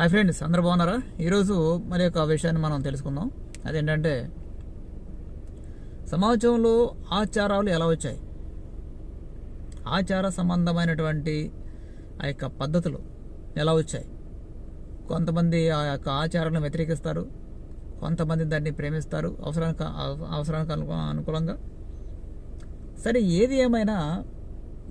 Hi friends అందరు బాగున్నారా? ఈరోజు మరి ఒక విషయాన్ని మనం తెలుసుకుందాం. అదేంటంటే సమాజంలో ఆచారాలు ఎలా వచ్చాయి? ఆచార సంబంధమైనటువంటి ఆ యొక్క పద్ధతులు ఎలా వచ్చాయి? కొంతమంది ఆ యొక్క ఆచారాలను వ్యతిరేకిస్తారు. కొంతమంది దాన్ని ప్రేమిస్తారు అవసరానికి అవసరానికి అనుకూలంగా. సరే ఏది ఏమైనా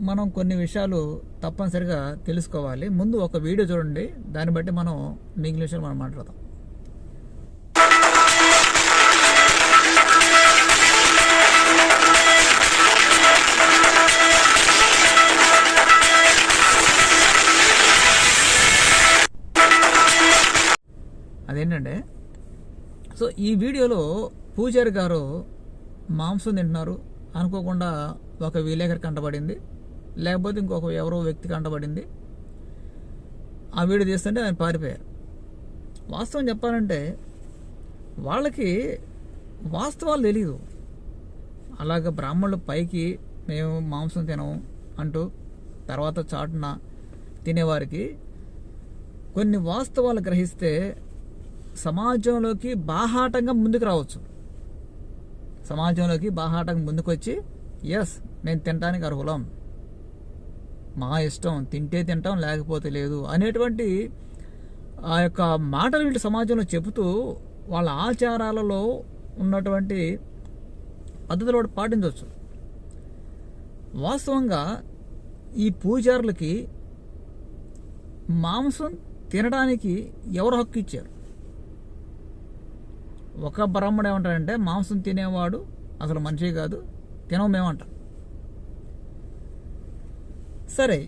మనం కొన్ని విషయాలు తప్పనిసరిగా తెలుసుకోవాలి. ముందు ఒక వీడియో చూడండి. దాన్ని బట్టి మనం మిగిలిన విషయాలు మనం మాట్లాడదాం అదేంటంటే సో ఈ వీడియోలో పూజారి గారు మాంసం తింటున్నారు అనుకోకుండా ఒక విలేకరి కంటపడింది. లేకపోతే ఇంకొక ఎవరో వ్యక్తి కంటపడింది ఆ వీడియో తీస్తుంటే ఆయన పారిపోయారు. వాస్తవం చెప్పాలంటే వాళ్ళకి వాస్తవాలు తెలియదు అలాగ బ్రాహ్మణులు పైకి మేము మాంసం తినము అంటూ తర్వాత చాటున తినేవారికి కొన్ని వాస్తవాలు గ్రహిస్తే సమాజంలోకి బాహాటంగా ముందుకు రావచ్చు. సమాజంలోకి బాహాటంగా ముందుకు వచ్చి ఎస్ నేను తినడానికి అర్హులం. మా ఇష్టం తింటే తింటాం లేకపోతే లేదు అనేటువంటి ఆ యొక్క మాటలు వీళ్ళు సమాజంలో చెబుతూ వాళ్ళ ఆచారాలలో ఉన్నటువంటి పద్ధతులు కూడా పాటించవచ్చు. వాస్తవంగా ఈ పూజారులకి మాంసం తినడానికి ఎవరు హక్కు ఇచ్చారు? ఒక బ్రాహ్మణుడు ఏమంటాడంటే మాంసం తినేవాడు అసలు మనిషి కాదు తినవు మేమంటాం. సరే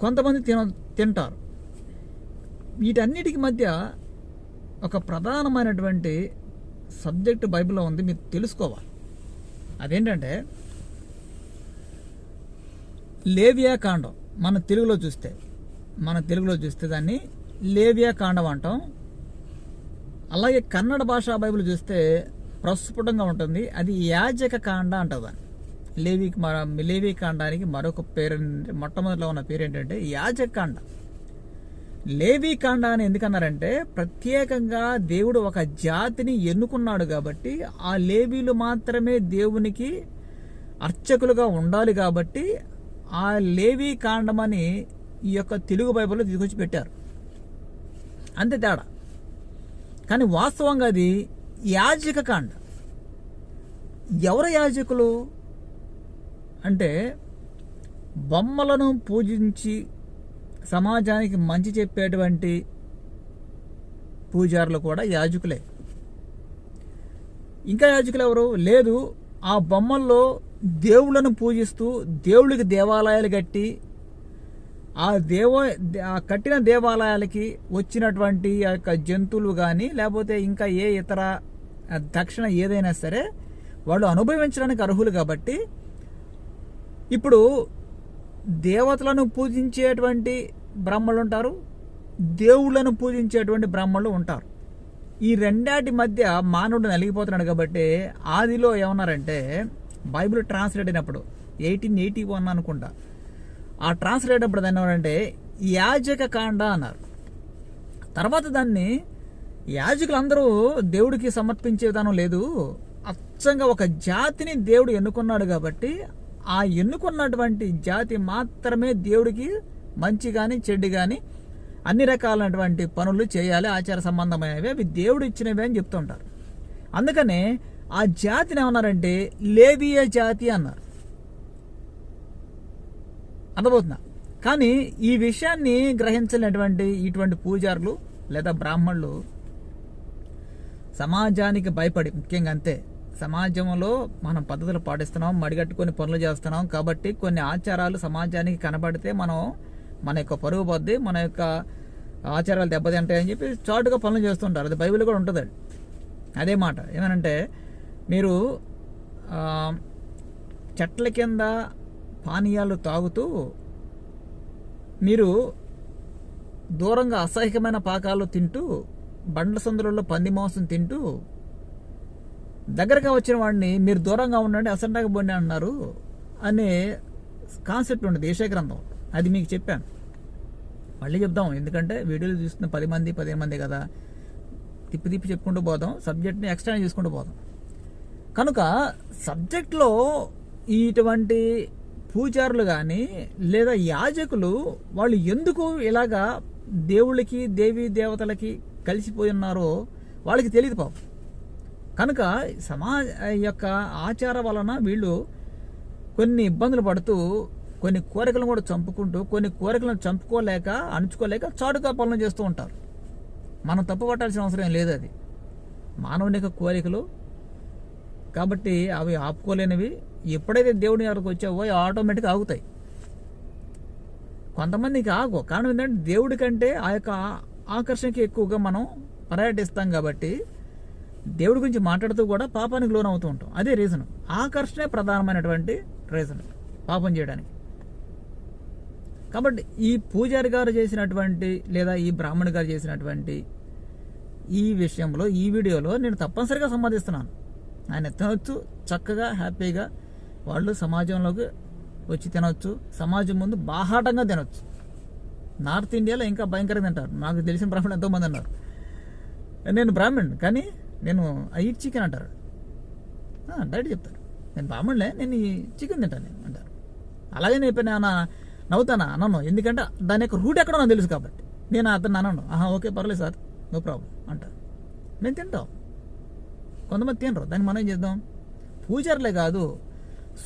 కొంతమంది తిన తింటారు. వీటన్నిటికి మధ్య ఒక ప్రధానమైనటువంటి సబ్జెక్ట్ బైబిల్లో ఉంది మీరు తెలుసుకోవాలి. అదేంటంటే లేవియా కాండం మన తెలుగులో చూస్తే మన తెలుగులో చూస్తే దాన్ని లేవియా కాండం అంటాం. అలాగే కన్నడ భాషా బైబిల్ చూస్తే ప్రస్ఫుటంగా ఉంటుంది అది యాజక కాండ అంటారు దాన్ని. లేవి మ- లేవి కాండానికి మరొక పేరు మొట్టమొదటిలో ఉన్న పేరు ఏంటంటే యాజక కాండ లేవి కాండ అని ఎందుకన్నారంటే ప్రత్యేకంగా దేవుడు ఒక జాతిని ఎన్నుకున్నాడు కాబట్టి ఆ లేవీలు మాత్రమే దేవునికి అర్చకులుగా ఉండాలి కాబట్టి ఆ లేవి కాండమని ఈ యొక్క తెలుగు బైబిల్లో తీసుకొచ్చి పెట్టారు. అంతే తేడా. కానీ వాస్తవంగా అది యాజక కాండ. ఎవరు యాజకులు? అంటే బొమ్మలను పూజించి సమాజానికి మంచి చెప్పేటువంటి పూజారులు కూడా యాజకులే. ఇంకా యాజకులు ఎవరు? లేదు ఆ బొమ్మల్లో దేవుళ్ళను పూజిస్తూ దేవుళ్ళకి దేవాలయాలు కట్టి ఆ దేవ ఆ కట్టిన దేవాలయాలకి వచ్చినటువంటి ఆ యొక్క జంతువులు కానీ లేకపోతే ఇంకా ఏ ఇతర దక్షిణ ఏదైనా సరే వాళ్ళు అనుభవించడానికి అర్హులు కాబట్టి ఇప్పుడు దేవతలను పూజించేటువంటి బ్రహ్మలు ఉంటారు దేవుళ్ళను పూజించేటువంటి బ్రహ్మలు ఉంటారు. ఈ రెండాటి మధ్య మానవుడు నలిగిపోతున్నాడు కాబట్టి ఆదిలో ఏమన్నారంటే బైబిల్ ట్రాన్స్లేట్ అయినప్పుడు ఎయిటీన్ ఎయిటీ వన్ అనుకుంటా. ఆ ట్రాన్స్లేట్ అప్పుడు దాన్ని ఏమంటే యాజక కాండ అన్నారు. తర్వాత దాన్ని యాజకులందరూ దేవుడికి సమర్పించే విధానం లేదు. అచ్చంగా ఒక జాతిని దేవుడు ఎన్నుకున్నాడు కాబట్టి ఆ ఎన్నుకున్నటువంటి జాతి మాత్రమే దేవుడికి మంచి కానీ చెడ్డు కానీ అన్ని రకాలైనటువంటి పనులు చేయాలి ఆచార సంబంధమైనవి అవి దేవుడు ఇచ్చినవి అని చెప్తుంటారు. అందుకనే ఆ జాతిని ఏమన్నారంటే లేవియ జాతి అన్నారు. అర్థమవుతుందా? కానీ ఈ విషయాన్ని గ్రహించలేనటువంటి ఇటువంటి పూజారులు లేదా బ్రాహ్మణులు సమాజానికి భయపడి ముఖ్యంగా అంతే సమాజంలో మనం పద్ధతులు పాటిస్తున్నాం మడిగట్టుకొని పనులు చేస్తున్నాం. కాబట్టి కొన్ని ఆచారాలు సమాజానికి కనబడితే మనం మన యొక్క పరుగు పొద్ది మన యొక్క ఆచారాలు దెబ్బతింటాయని చెప్పి చాటుగా పనులు చేస్తుంటారు. అది బైబిల్ కూడా ఉంటుంది. అదే మాట. ఏమనంటే మీరు చెట్ల కింద పానీయాలు తాగుతూ మీరు దూరంగా అసహ్యమైన పాకాలు తింటూ బండ్ల సందులలో పంది మాంసం తింటూ దగ్గరగా వచ్చిన వాడిని మీరు దూరంగా ఉండండి అసంటాక పోండి అన్నారు అనే కాన్సెప్ట్ ఉండదు ఏష గ్రంథం. అది మీకు చెప్పాను. మళ్ళీ చెప్దాం ఎందుకంటే వీడియోలు చూస్తున్న పది మంది పదిహేను మంది కదా. తిప్పి తిప్పి చెప్పుకుంటూ పోదాం సబ్జెక్ట్ని ఎక్స్టెండ్ చేసుకుంటూ పోదాం. కనుక సబ్జెక్ట్లో ఇటువంటి పూజారులు కానీ లేదా యాజకులు వాళ్ళు ఎందుకు ఇలాగా దేవుళ్ళకి దేవీ దేవతలకి కలిసిపోయి ఉన్నారో వాళ్ళకి తెలియదు పాపం. కనుక సమాజ యొక్క ఆచార వలన వీళ్ళు కొన్ని ఇబ్బందులు పడుతూ కొన్ని కోరికలను కూడా చంపుకుంటూ కొన్ని కోరికలను చంపుకోలేక అణుచుకోలేక చాటుగా పనులు చేస్తూ ఉంటారు. మనం తప్పు పట్టాల్సిన అవసరం లేదు అది. మానవుని యొక్క కోరికలు కాబట్టి అవి ఆపుకోలేనివి. ఎప్పుడైతే దేవుని దగ్గరకు వచ్చావో అవి ఆటోమేటిక్గా ఆగుతాయి. కొంతమందికి ఆగు. కారణం ఏంటంటే దేవుడి కంటే ఆ యొక్క ఆకర్షణకి ఎక్కువగా మనం పర్యటిస్తాం కాబట్టి దేవుడి గురించి మాట్లాడుతూ కూడా పాపానికి లోన్ అవుతూ ఉంటాం. అదే రీజన్ ఆకర్షణే ప్రధానమైనటువంటి రీజన్ పాపం చేయడానికి. కాబట్టి ఈ పూజారి గారు చేసినటువంటి లేదా ఈ బ్రాహ్మణి గారు చేసినటువంటి ఈ విషయంలో ఈ వీడియోలో నేను తప్పనిసరిగా సమ్మతిస్తున్నాను ఆయన తినొచ్చు చక్కగా హ్యాపీగా వాళ్ళు సమాజంలోకి వచ్చి తినొచ్చు సమాజం ముందు బాహాటంగా తినొచ్చు. నార్త్ ఇండియాలో ఇంకా భయంకరంగా తింటారు. నాకు తెలిసిన బ్రాహ్మణులు ఎంతోమంది అన్నారు నేను బ్రాహ్మణ్ కానీ నేను ఐ ఈట్ చికెన్ అంటారు డైరెక్ట్ చెప్తారు. నేను బ్రాహ్మణులే నేను ఈ చికెన్ తింటాను నేను అంటారు. అలాగే నేను ఇప్పుడు నేను నవ్వుతానా? అనను ఎందుకంటే దాని యొక్క రూట్ ఎక్కడో నాకు తెలుసు కాబట్టి. నేను అతను అనను. ఆహా ఓకే పర్లేదు సార్. నో ప్రాబ్లం అంటారు. నేను తింటాం. కొంతమంది తినరు. దాన్ని మనం ఏం చేద్దాం? పూజారులే కాదు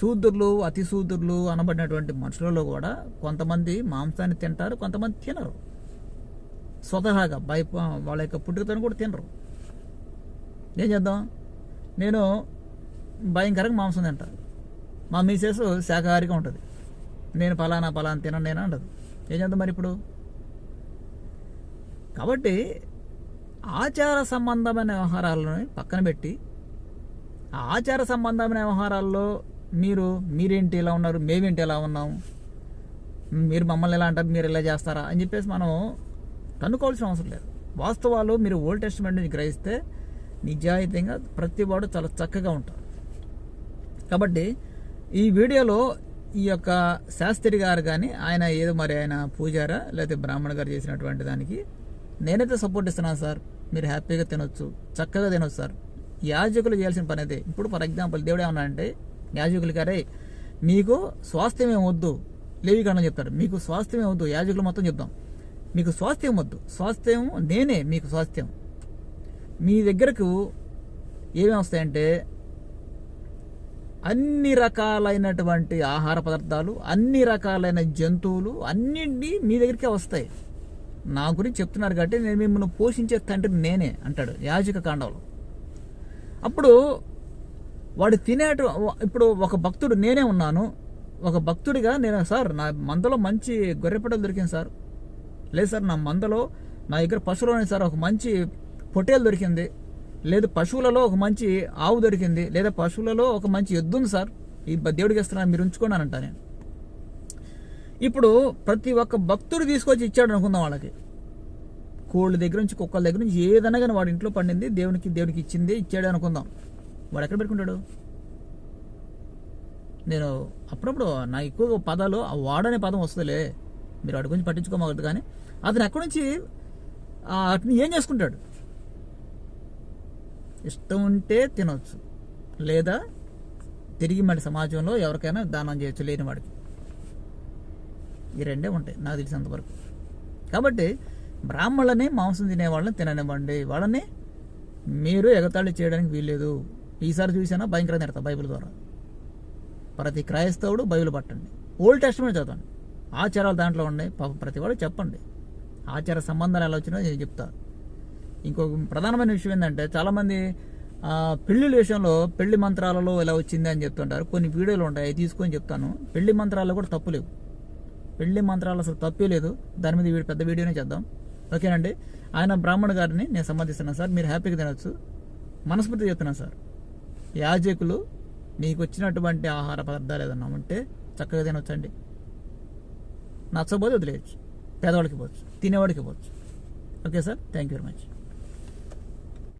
శూద్రులు అతి శూద్రులు అనబడినటువంటి మనుషులలో కూడా కొంతమంది మాంసాన్ని తింటారు కొంతమంది తినరు. స్వతహాగా బై వాళ్ళ యొక్క పుట్టుకతో కూడా తినరు. ఏం చేద్దాం? నేను భయంకరంగా మాంసం తింటాను మా మిసెస్ శాకాహారిగా ఉంటుంది. నేను పలానా పలానా తినను నేను అంటది. ఏం చేద్దాం మరి ఇప్పుడు? కాబట్టి ఆచార సంబంధమైన వ్యవహారాలను పక్కన పెట్టి ఆ ఆచార సంబంధమైన వ్యవహారాల్లో మీరు మీరేంటి ఇలా ఉన్నారు మేమేంటి ఎలా ఉన్నాం మీరు మమ్మల్ని ఎలా అంటారు మీరు ఇలా చేస్తారా అని చెప్పేసి మనం కనుక్కోవాల్సిన అవసరం లేదు. వాస్తవాలు మీరు ఓల్డ్ టెస్ట్మెంట్ నుంచి గ్రహిస్తే నిజాయితీగా ప్రతి వాడు చాలా చక్కగా ఉంటారు కాబట్టి ఈ వీడియోలో ఈ యొక్క శాస్త్రి గారు కానీ ఆయన ఏదో మరి ఆయన పూజారా లేకపోతే బ్రాహ్మణ గారు చేసినటువంటి దానికి నేనైతే సపోర్ట్ ఇస్తున్నాను సార్. మీరు హ్యాపీగా తినొచ్చు చక్కగా తినొచ్చు సార్. యాజకులు చేయాల్సిన పని అయితే ఇప్పుడు ఫర్ ఎగ్జాంపుల్ దేవుడు ఏమన్నా అంటే యాజకులు గారే మీకు స్వాస్థ్యం ఏమొద్దు లేవికరణ చెప్తారు. మీకు స్వాస్థ్యం ఏమొద్దు యాజకులు మొత్తం చెప్తాం మీకు స్వాస్థ్యం వద్దు. స్వాస్థ్యం నేనే మీకు స్వాస్థ్యం. మీ దగ్గరకు ఏమేమి వస్తాయంటే అన్ని రకాలైనటువంటి ఆహార పదార్థాలు అన్ని రకాలైన జంతువులు అన్నింటినీ మీ దగ్గరికే వస్తాయి. నా గురించి చెప్తున్నారు కాబట్టి నేను మిమ్మల్ని పోషించే తండ్రి నేనే అంటాడు యాజక కాండంలో. అప్పుడు వాడు తినేట ఇప్పుడు ఒక భక్తుడు నేనే ఉన్నాను. ఒక భక్తుడిగా నేను సార్ నా మందలో మంచి గొర్రెపటలు దొరికింది సార్. లేదు సార్ నా మందలో నా దగ్గర పశువులు సార్. ఒక మంచి పొట్టేలు దొరికింది. లేదు పశువులలో ఒక మంచి ఆవు దొరికింది. లేదా పశువులలో ఒక మంచి ఎద్దుంది సార్. ఈ దేవుడికి ఇస్తున్నాను మీరు ఉంచుకోండి నేను. ఇప్పుడు ప్రతి ఒక్క భక్తుడు తీసుకొచ్చి ఇచ్చాడు అనుకుందాం వాళ్ళకి. కోళ్ళ దగ్గర నుంచి కుక్కల దగ్గర నుంచి ఏదైనా కానీ వాడి ఇంట్లో పండింది దేవునికి దేవునికి ఇచ్చింది ఇచ్చాడు అనుకుందాం. వాడు ఎక్కడ పెట్టుకుంటాడు? నేను అప్పుడప్పుడు నా ఎక్కువ పదాలు ఆ వాడనే పదం వస్తుందిలే. మీరు వాడి గురించి పట్టించుకోమగదు కానీ అతను ఎక్కడి నుంచి అతను ఏం చేసుకుంటాడు? ఇష్టం ఉంటే తినవచ్చు లేదా తిరిగి మళ్ళీ సమాజంలో ఎవరికైనా దానం చేయొచ్చు లేని వాడికి. ఈ రెండే ఉంటాయి నాకు తెలిసినంతవరకు కాబట్టి బ్రాహ్మణులని మాంసం తినే వాళ్ళని తిననివ్వండి. వాళ్ళని మీరు ఎగతాళి చేయడానికి వీల్లేదు. ఈసారి చూసినా భయంకరంగా తిడతా బైబిల్ ద్వారా. ప్రతి క్రైస్తవుడు బైబిల్ పట్టండి. ఓల్డ్ టెస్ట్మెంట్ చదవండి. ఆచారాలు దాంట్లో ఉన్నాయి. పాపం ప్రతి వాడు చెప్పండి. ఆచార సంబంధాలు ఎలా వచ్చినా నేను చెప్తా. ఇంకొక ప్రధానమైన విషయం ఏంటంటే చాలామంది ఆ, పెళ్ళిళ్ళ విషయంలో పెళ్ళి మంత్రాలలో ఎలా వచ్చింది అని చెప్తుంటారు. కొన్ని వీడియోలు ఉంటాయి తీసుకొని చెప్తాను. పెళ్ళి మంత్రాల్లో కూడా తప్పు లేవు. పెళ్ళి మంత్రాలు అసలు తప్పే లేదు. దాని మీద వీడి పెద్ద వీడియోనే చేద్దాం. ఓకేనండి? ఆయన బ్రాహ్మణ గారిని నేను సమ్మతిస్తున్నాను సార్. మీరు హ్యాపీగా తినొచ్చు. మనస్ఫూర్తి చెప్తున్నాను సార్. యాజకులు మీకు వచ్చినటువంటి ఆహార పదార్థాలు ఏదన్నా ఉంటే చక్కగా తినొచ్చండి. నచ్చబోతే వదిలేయచ్చు. పేదవాడికి పోవచ్చు తినేవాడికి పోవచ్చు okay sir? Thank you very much.